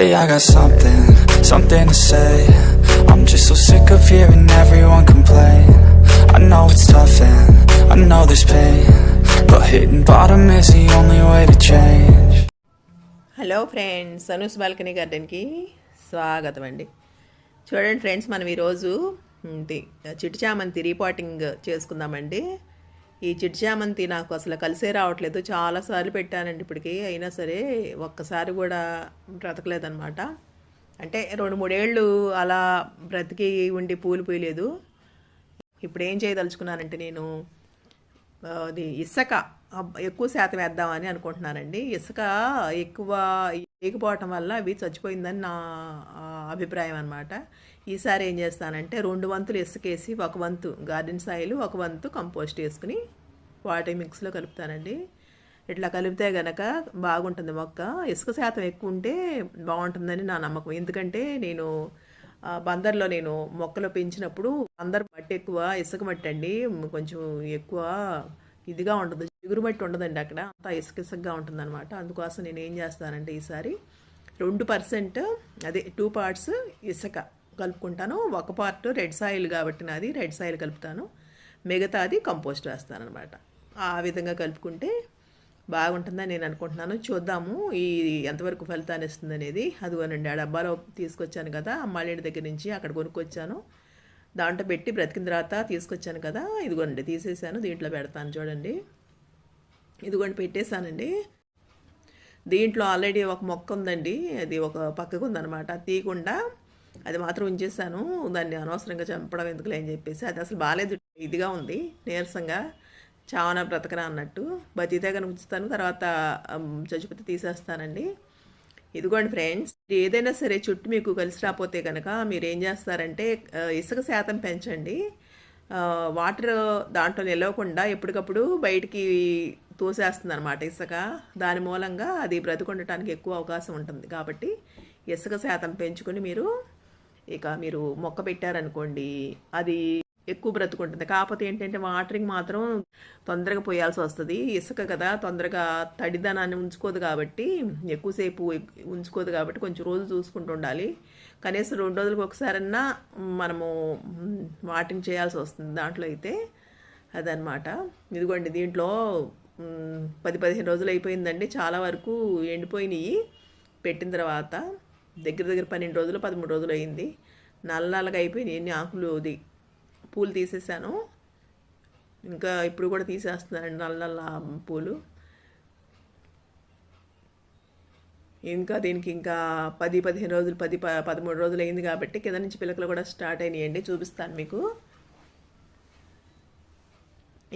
Hey, I got something, something to say. I'm just so sick of hearing everyone complain. I know it's tough and I know there's pain. But hitting bottom is the only way to change. Hello friends Anu's balcony గార్డెన్కి స్వాగతం అండి చూడండి friends మనం ఈరోజు ఇది చిట్టి చామంతి repotting చేసుకుందామండి ఈ చిట్జామంతి నాకు అసలు కలిసే రావట్లేదు. చాలాసార్లు పెట్టానండి ఇప్పటికి. అయినా సరే ఒక్కసారి కూడా బ్రతకలేదన్నమాట. అంటే రెండు మూడేళ్ళు అలా బ్రతికి ఉండి పూలు పూయలేదు. ఇప్పుడు ఏం చేయదలుచుకున్నానంటే నేను అది ఇసుక ఎక్కువ శాతం వేద్దామని అనుకుంటున్నానండి. ఇసుక ఎక్కువ వేయకపోవటం వల్ల అవి చచ్చిపోయిందని నా అభిప్రాయం అనమాట ఈసారి ఏం చేస్తానంటే రెండు వంతులు ఇసుకేసి ఒక వంతు గార్డెన్ సాయిల్ ఒక వంతు కంపోస్ట్ వేసుకుని వాటి మిక్స్లో కలుపుతానండి. ఇట్లా కలిపితే గనక బాగుంటుంది మొక్క. ఇసుక శాతం ఎక్కువ ఉంటే బాగుంటుందని నా నమ్మకం. ఎందుకంటే నేను బందర్లో నేను మొక్కలు పెంచినప్పుడు బందర్ మట్టి ఎక్కువ ఇసుక మట్టి అండి. కొంచెం ఎక్కువ ఇదిగా ఉంటుంది. చిగురు మట్టి ఉండదండి అక్కడ. అంతా ఇసుక ఇసుకగా ఉంటుంది అనమాట అందుకోసం నేను ఏం చేస్తానంటే ఈసారి రెండు పర్సెంట్ అదే టూ పార్ట్స్ ఇసుక కలుపుకుంటాను. ఒక పార్ట్ రెడ్ సాయిల్ కాబట్టి నాది రెడ్ సాయిల్ కలుపుతాను. మిగతాది కంపోస్ట్ వేస్తాను అనమాట ఆ విధంగా కలుపుకుంటే బాగుంటుందని నేను అనుకుంటున్నాను. చూద్దాము ఈ ఎంతవరకు ఫలితాన్ని ఇస్తుంది అనేది అదిగోనండి ఆ డబ్బాలో తీసుకొచ్చాను కదా అమ్మాళ్ళ దగ్గర నుంచి అక్కడ కొనుక్కొచ్చాను. దాంట్లో పెట్టి బ్రతికిన తర్వాత తీసుకొచ్చాను కదా ఇదిగోండి తీసేసాను దీంట్లో పెడతాను చూడండి. ఇదిగోండి పెట్టేశానండి. దీంట్లో ఆల్రెడీ ఒక మొక్క ఉందండి అది ఒక పక్కకు ఉందనమాట తీయకుండా అది మాత్రం ఉంచేసాను దాన్ని అనవసరంగా చంపడం ఎందుకులే అని చెప్పేసి అది అసలు బాగాలేదు ఇదిగా ఉంది నీరసంగా. చావన బ్రతకరా అన్నట్టు. బతితే ఉంచుతాను తర్వాత చచ్చిపోతే తీసేస్తానండి. ఇదిగోండి ఫ్రెండ్స్ ఏదైనా సరే చుట్టూ మీకు కలిసి రాకపోతే కనుక మీరు ఏం చేస్తారంటే ఇసుక శాతం పెంచండి. వాటర్ దాంట్లో నిలవకుండా ఎప్పటికప్పుడు బయటికి తోసేస్తుంది అనమాట ఇసుక. దాని మూలంగా అది బ్రతికొండటానికి ఎక్కువ అవకాశం ఉంటుంది. కాబట్టి ఇసుక శాతం పెంచుకొని మీరు ఇక మీరు మొక్క పెట్టారనుకోండి అది ఎక్కువ బ్రతుకుంటుంది. కాకపోతే ఏంటంటే వాటరింగ్ మాత్రం తొందరగా పోయాల్సి వస్తుంది. ఇసుక కదా తొందరగా తడిదనాన్ని ఉంచుకోదు కాబట్టి ఎక్కువసేపు ఉంచుకోదు కాబట్టి కొంచెం రోజు చూసుకుంటూ ఉండాలి. కనీసం రెండు రోజులకు ఒకసారన్నా మనము వాటింగ్ చేయాల్సి వస్తుంది దాంట్లో అయితే. అదనమాట ఇదిగోండి దీంట్లో పది పదిహేను రోజులు అయిపోయిందండి. చాలా వరకు ఎండిపోయినాయి. పెట్టిన తర్వాత దగ్గర దగ్గర పన్నెండు రోజులు పదమూడు రోజులు అయింది. నల్ల నల్లగా అయిపోయినాయి. ఎన్ని ఆకులు పూలు తీసేసాను. ఇంకా ఇప్పుడు కూడా తీసేస్తున్నానండి నల్ల నల్ల పూలు. ఇంకా దీనికి ఇంకా పది పదిహేను రోజులు పది ప పదమూడు రోజులు అయింది కాబట్టి కింద నుంచి పిల్లకలు కూడా స్టార్ట్ అయినాయండి. చూపిస్తాను మీకు.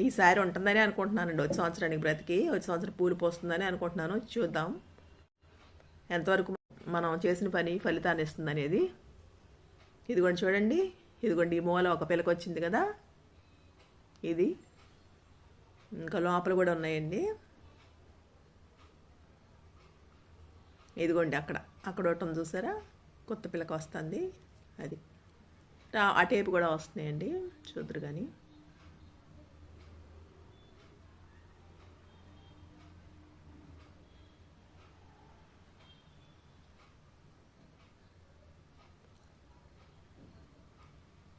ఈసారి ఉంటుందని అనుకుంటున్నానండి. వచ్చే సంవత్సరానికి బ్రతికి వచ్చే సంవత్సరం పూలు పోస్తుందని అనుకుంటున్నాను. చూద్దాం. ఎంతవరకు మనం చేసిన పని ఫలితాన్ని ఇస్తుంది అనేది ఇదిగోండి చూడండి. ఇదిగోండి ఈ మూల ఒక పిలక వచ్చింది కదా? ఇది. ఇంకా లోపల కూడా ఉన్నాయండి. ఇదిగోండి అక్కడ. అక్కడ ఒకటి ఉంది చూసారా? కొత్త పిలక వస్తుంది. అది. ఆ టేపు కూడా వస్తున్నాయండి. చూద్దరు కానీ.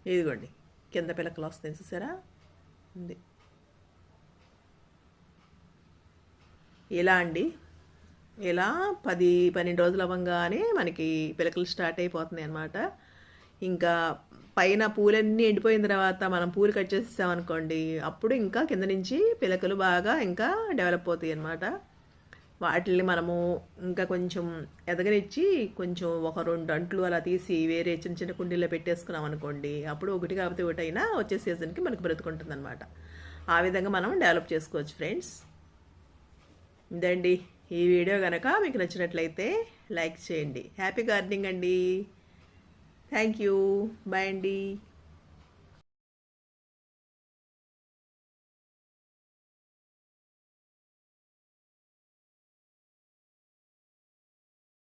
ఇదిగోండి. కింద పిలకలు వస్తాయి చూసారా? ఉంది. ఇలా అండి. ఇలా పది పన్నెండు రోజులు అవ్వగానే మనకి పిలకలు స్టార్ట్ అయిపోతున్నాయి అన్నమాట. ఇంకా పైన పూలన్నీ ఎండిపోయిన తర్వాత మనం పూలు కట్ చేసేసామనుకోండి అప్పుడు ఇంకా కింద నుంచి పిలకలు బాగా ఇంకా డెవలప్ అవుతాయి అన్నమాట. వాటిని మనము ఇంకా కొంచెం ఎదగనిచ్చి కొంచెం ఒక రెండు అంట్లు అలా తీసి వేరే చిన్న చిన్న కుండీలో పెట్టేసుకున్నాం అనుకోండి అప్పుడు ఒకటి కాకపోతే ఒకటి అయినా వచ్చే సీజన్కి మనకు బ్రతుకుంటుంది అనమాట ఆ విధంగా మనం డెవలప్ చేసుకోవచ్చు ఫ్రెండ్స్. ఇదండి ఈ వీడియో కనుక మీకు నచ్చినట్లయితే లైక్ చేయండి. హ్యాపీ గార్డెనింగ్ అండి. Thank you. బాయ్ అండి.